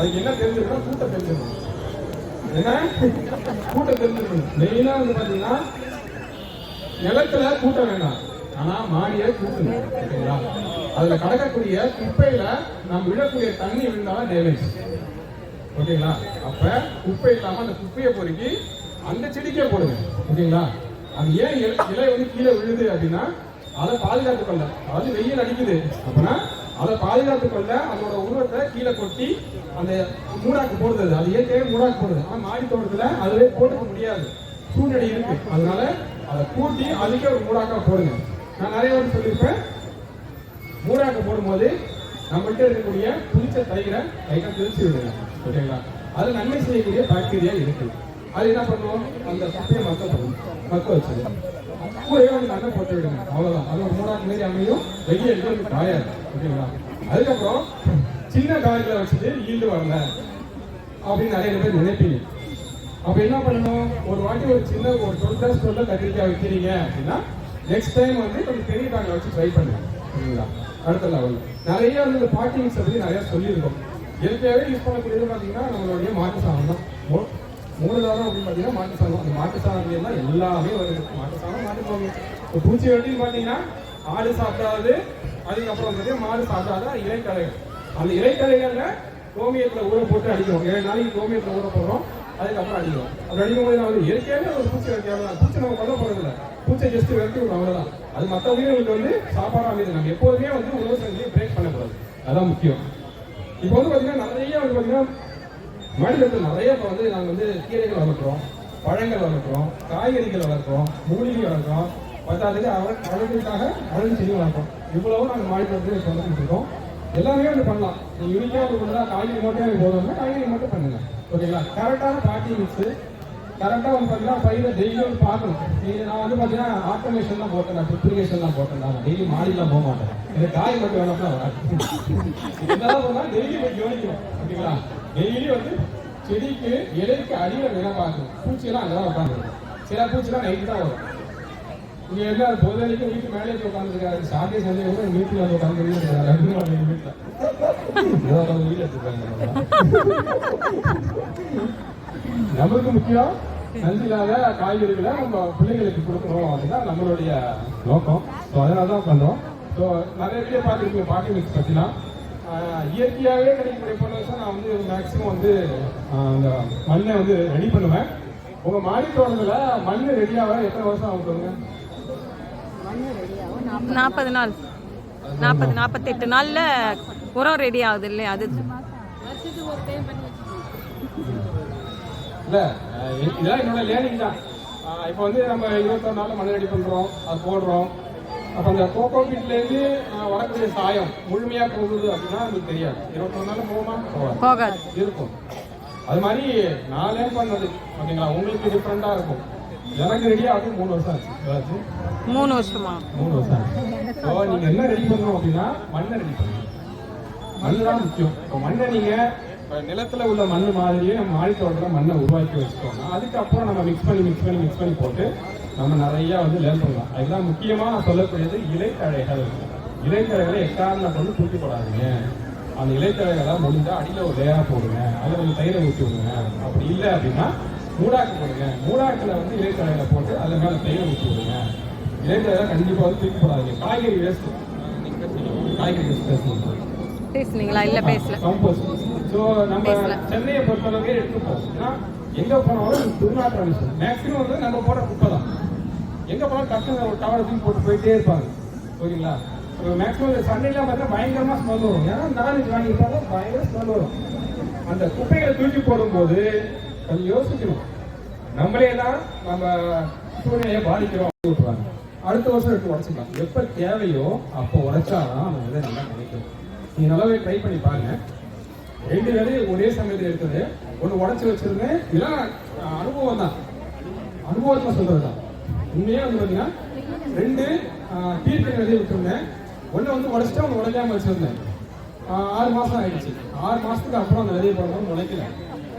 அதுக்கு என்ன தெரிஞ்சிருக்கணும் கூட்டம் தெரிஞ்சிருக்கணும் என்ன? கூட்டம் தெரிஞ்சிருக்கணும் மெயினா வந்து பாத்தீங்கன்னா நிலத்துல கூட்டம் வேண்டாம். ஆனா மாடிய கூட்டணும் ஓகேங்களா அதுல கடக்கக்கூடிய குப்பையில நம்ம விடக்கூடிய தண்ணி விழுந்தாலும் டேமேஜ் ஓகேங்களா? அப்ப குப்பை இல்லாம அந்த குப்பையை பொறுக்கி அந்த செடிக்கே போடுங்க. ஓகேங்களா? அது ஏன் இலை வந்து கீழே விழுது அப்படின்னா அதை பாதுகாத்து கொள்ள அதாவது வெயில் அடிக்குது. அப்படின்னா அதை பாதுகாத்து கொள்ள அதோட உருவத்தை கீழே கொட்டி அந்த மூடாக்கு போடுறது. அது ஏற்கனவே மூடாக்கு போடுது ஆனா மாடி தோட்டத்துல அதுவே போட்டுக்க முடியாது. சூழ்நிலை இருக்கு. அதனால அதை கூட்டி அதுக்கே ஒரு மூடாக்கா போடுங்க. நான் நிறைய பேர் சொல்லியிருப்பேன். மூடாக்க போடும்போது நம்மகிட்ட இருக்கக்கூடிய புளிச்ச தயிரை லைட்டாக பிரிச்சு விடுங்க. ஓகேங்களா? அது நன்மை செய்யக்கூடிய பாக்டீரியா இருக்கு. அது என்ன பண்ணுவோம் அந்த குப்பையை மக்க பண்ணும் மக்க வச்சுருக்கோம் கூடவே வந்து நல்ல போட்டு விடுங்க அவ்வளவுதான். அது ஒரு மூணாவது மாரி அமையும். வெளியே எடுத்து காயாது. ஓகேங்களா? அதுக்கப்புறம் சின்ன காய்களை வச்சுட்டு ஈல்டு வரல அப்படின்னு நிறைய பேர் நினைப்பீங்க. அப்ப என்ன பண்ணணும்? ஒரு வாட்டி ஒரு சின்ன ஒரு டுவெல் ஸ்டோர்ல கத்திரிக்காய் வைக்கிறீங்க அப்படின்னா நெக்ஸ்ட் டைம் வந்து கொஞ்சம் பெரிய பேங்க்ல வச்சு ட்ரை பண்ணுங்க. சரிங்களா அடுத்த லெவல் நிறைய வந்து இந்த பாட்டிங்ஸ் பத்தி நிறைய சொல்லியிருக்கோம். இயற்கையாகவே யூஸ் பண்ணக்கூடியது பார்த்தீங்கன்னா நம்மளுடைய மாட்டு சாணம் தான். மூணு தாரம் அப்படின்னு பார்த்தீங்கன்னா மாட்டு சாணம். அந்த மாட்டு சாணம் எல்லாமே வருது. மாட்டு சாணம் மாட்டு சாணம். இப்போ பூச்சி வெட்டின்னு பார்த்தீங்கன்னா ஆடு சாப்பிடாது அதுக்கப்புறம் வந்து மாடு சாப்பிடாத இலைக்கலைகள் அந்த இலைக்கலைகள்ல கோமியத்தில் ஊற போட்டு அடிக்கிறோம். ஏழு நாளைக்கு கோமியத்தில் ஊற போடுறோம். அதுக்கப்புறம் அடிக்கிறோம். அப்படி அடிக்கும் போது நான் வந்து இயற்கையாகவே ஒரு பூச்சி வெட்டி பூச்சி நம்ம கொல்ல போறது இல்லை பூச்சை ஜஸ்ட் வெட்டி விடும் அவ்வளோதான் அது மற்ற உயிர்களுக்கு வந்து சாப்பாடாக அமைது நம்ம எப்போதுமே வந்து உணவு சங்கிலியை பிரேக் பண்ணக்கூடாது. அதான் முக்கியம். இப்போ வந்து பார்த்தீங்கன்னா நிறைய வந்து பார்த்தீங்கன்னா மாநிலத்தில் நிறைய இப்போ வந்து நாங்கள் வந்து கீரைகள் வளர்க்குறோம் பழங்கள் வளர்க்குறோம் காய்கறிகள் வளர்க்குறோம் மூலிகை வளர்க்குறோம். பத்தாவதுக்கு அழகுக்காக அழகு செடி வளர்க்குறோம். இவ்வளவும் நாங்கள் மாநிலத்தில் சொல்லிட்டு இருக்கோம். எல்லாமே வந்து பண்ணலாம். நீங்கள் யூனிக்காக வந்து பண்ணலாம் காய்கறி மட்டும் போதும்னா காய்கறி மட்டும் பண்ணுங்க. ஓகேங்களா? கரெக்டான பாட்டி மிக்ஸு கரெக்டாக வந்து பார்த்தீங்கன்னா பயிரை டெய்லியும் வந்து பார்க்கணும். இது நான் வந்து பார்த்தீங்கன்னா ஆட்டோமேஷன் தான் போட்டேன். நான் தான் போட்டேன். நான் டெய்லி மாடிலாம் போக மாட்டேன். இந்த காய் மட்டும் வேணாம்னா வராது. இதெல்லாம் போனால் டெய்லி போய் கவனிக்கணும். ஓகேங்களா டெய்லி வந்து செடிக்கு இலைக்கு அடியில் வேணா பார்க்கணும். பூச்சியெல்லாம் அங்கே தான் உட்காந்துருக்கும். சில பூச்சிலாம் நைட்டு தான் வரும். இங்கே என்ன பொதுவரைக்கும் வீட்டு மேலே உட்காந்துருக்காரு சாட்டே சண்டே கூட எங்க வந்து உட்காந்துருக்காரு ரெண்டு நாள் எங்க வீட்டில். நமக்கு முக்கியம் இல்லாத காய்கறிகளை நம்ம பிள்ளைங்களுக்கு கொடுக்கணும் அப்படின்னா நம்மளுடைய நோக்கம். ஸோ அதனால தான் பண்றோம் ஸோ நிறைய பேர் பார்த்துருக்கீங்க பாட்டி மிக்ஸ் பற்றிலாம் இயற்கையாகவே கிடைக்கக்கூடிய பொருள் நான் வந்து மேக்ஸிமம் வந்து அந்த மண்ணை வந்து ரெடி பண்ணுவேன். உங்க மாடி தோட்டத்துல மண் ரெடியாக எத்தனை வருஷம் ஆகும் சொல்லுங்க நாற்பது நாள். நாற்பது நாற்பத்தெட்டு நாள்ல உரம் ரெடி ஆகுது இல்லையா? அது இல்ல இதெல்லாம் என்னோட லேர்னிங் தான். இப்போ வந்து நம்ம இருபத்தொரு நாள்ல மண் ரெடி பண்றோம் அது போடுறோம். அப்ப அந்த கோகோ பீட்ல இருந்து அஹ், வரக்கூடிய சாயம் முழுமையா போகுது அப்படின்னா நமக்கு தெரியாது. இருபத்தொரு நாள் போகுமா? போகாது. இருக்கும். அது மாதிரி நான் லேர்ன் பண்ணது ஓகேங்களா உங்களுக்கு டிஃப்ரெண்டா இருக்கும். எனக்கு ரெடி ஆகும் மூணு வருஷம் ஆச்சு. மூணு வருஷமா? மூணு வருஷம் ஆச்சு. ஸோ நீங்க என்ன ரெடி பண்ணணும் அப்படின்னா மண்ணை ரெடி பண்ணணும். மண்ணு தான் முக்கியம். இப்போ மண்ணை நீங்க இப்ப நிலத்துல உள்ள மண் மாதிரியே நம்ம மாடி தோட்டத்தில் மண்ணை உருவாக்கி வச்சுட்டோம்னா அதுக்கப்புறம் நம்ம மிக்ஸ் பண்ணி மிக்ஸ் பண்ணி மிக்ஸ் பண்ணி போட்டு நம்ம நிறைய வந்து லேர்ன் பண்ணலாம். அதுதான் முக்கியமா நான் சொல்லக்கூடியது இலைத்தழைகள் இலைத்தழைகளை எக்காரணம் கொண்டு தூக்கி போடாதீங்க அந்த இலைத்தழைகளை முடிஞ்சா அடியில ஒரு லேயரா போடுங்க. அதுல கொஞ்சம் தயிரை ஊற்றி விடுங்க. அப்படி இல்லை அப்படின்னா மூடாக்கு போடுங்க. மூடாக்குல வந்து இலைத்தழைகளை போட்டு அதுல மேல தயிரை ஊற்றி விடுங்க. இலைத்தழைகளை கண்டிப்பா வந்து தூக்கி போடாதீங்க காய்கறி வேஸ்ட் காய்கறி வேஸ்ட் பேசணும். பேசுனீங்களா? இல்ல பேசல. ஸோ நம்ம. சென்னையை பொறுத்தளவுக்கு எடுத்துப்போம் ஏன்னா எங்க போனாலும் துர்நாற்றம் விஷயம் மேக்ஸிமம் வந்து நம்ம போட குப்பை தான். எங்க போனாலும் டக்குனு ஒரு டவர் தூக்கி போட்டு போயிட்டே இருப்பாங்க. ஓகேங்களா மேக்ஸிமம் சண்டைலாம் பார்த்தா பயங்கரமா ஸ்மெல் வரும். ஏன்னா நான்வெஜ் வாங்கிட்டாலும் பயங்கர ஸ்மெல் வரும். அந்த குப்பைகளை தூக்கி போடும்போது கொஞ்சம் யோசிக்கணும். நம்மளே தான் நம்ம சூழ்நிலையை பாதிக்கிறோம் விட்டுருவாங்க அடுத்த வருஷம் எடுத்து உடச்சிக்கலாம். எப்ப தேவையோ அப்போ உடைச்சாதான் அந்த விதை நல்லா கிடைக்கும் நீங்க நல்லாவே ட்ரை பண்ணி பாருங்க. ரெண்டு விதையை ஒரே சமயத்தில் எடுத்தது. ஒன்று உடச்சி வச்சிருந்தேன் இதெல்லாம் அனுபவம் தான். அனுபவத்தில் சொல்றது தான். உண்மையாக வந்து பார்த்தீங்கன்னா ரெண்டு பீர்க்கன் விதையை விட்டுருந்தேன். ஒன்று வந்து உடச்சிட்டு ஒன்று உடைக்காம வச்சிருந்தேன். ஆறு மாதம் ஆயிடுச்சு. ஆறு மாதத்துக்கு அப்புறம் அந்த விதையை போடணும் முளைக்கல.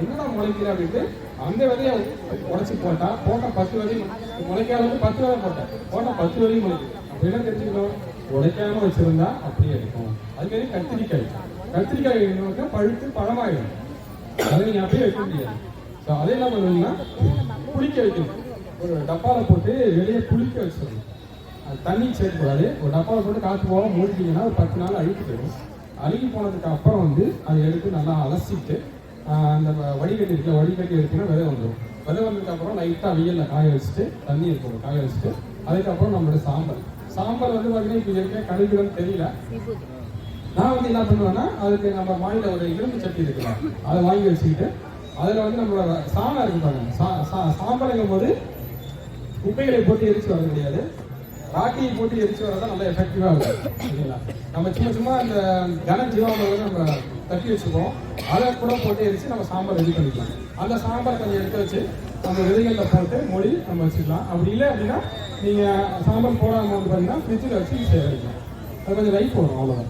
என்னடா முளைக்கல அப்படின்ட்டு அந்த விதையை உடச்சி போட்டால் போட்டால் பத்து வரையும் முளைக்காத வந்து பத்து வரை போட்டேன். போட்டால் பத்து வரையும் முளைக்குது. அப்ப என்ன தெரிஞ்சுக்கணும்? உடைக்காம வச்சிருந்தா அப்படியே இருக்கும். அதுமாரி கத்திரிக்காய். கத்திரிக்காய் என்னன்னா பழுத்து பழமாயிடும். அதை நீங்கள் அப்படியே வைக்க முடியாது. ஸோ அதை என்ன பண்ணுவீங்கன்னா புளிக்க வைக்கணும். ஒரு டப்பாவில் போட்டு வெளியே புளிக்க வச்சிடணும். அது தண்ணி சேர்க்கக்கூடாது. ஒரு டப்பாவில் போட்டு காற்று போக மூடிட்டீங்கன்னா ஒரு பத்து நாள் அழுக்கு போயிடும். அழுகி போனதுக்கு அப்புறம் வந்து அதை எடுத்து நல்லா அலசிட்டு அந்த வ- வடிகட்டி இருக்குல்ல வடிகட்டி எடுத்தீங்கன்னா விதை வந்துடும். விதை வந்ததுக்கு அப்புறம் லைட்டாக வெயிலில் காய வச்சுட்டு தண்ணி இருக்கும் காய வச்சுட்டு அதுக்கப்புறம் நம்மளோட சாம்பல் சாம்பல் வந்து பார்த்தீங்கன்னா இப்போ ஏற்கனவே கடுகுன்னு தெரியல. நான் வந்து என்ன பண்ணுவேன்னா அதுக்கு நம்ம வாயில ஒரு இரும்பு சட்டி இருக்கலாம் அதை வாங்கி வச்சுக்கிட்டு அதில் வந்து நம்மளோட சாணம் இருக்கு பாருங்க. சா சா- சாம்பலுங்கும் போது குப்பைகளை போட்டு எரிச்சு வர முடியாது. ராட்டியை போட்டு எரிச்சு வரதான் நல்லா எஃபெக்டிவாக இருக்கும். சரிங்களா? நம்ம சும்மா சும்மா அந்த கன ஜீவாமிரதை நம்ம தட்டி வச்சுப்போம் அதை கூட போட்டு எரிச்சு நம்ம சாம்பார் ரெடி பண்ணிக்கலாம். அந்த சாம்பார் கொஞ்சம் எடுத்து வச்சு நம்ம விதைகளில் போட்டு மொழி நம்ம வச்சுக்கலாம். அப்படி இல்லை அப்படின்னா நீங்கள் சாம்பார் போடாமல் வந்து பார்த்தீங்கன்னா ஃப்ரிட்ஜில் வச்சு ஈஸியாக அது கொஞ்சம் லைஃப் வரும் அவ்வளோதான்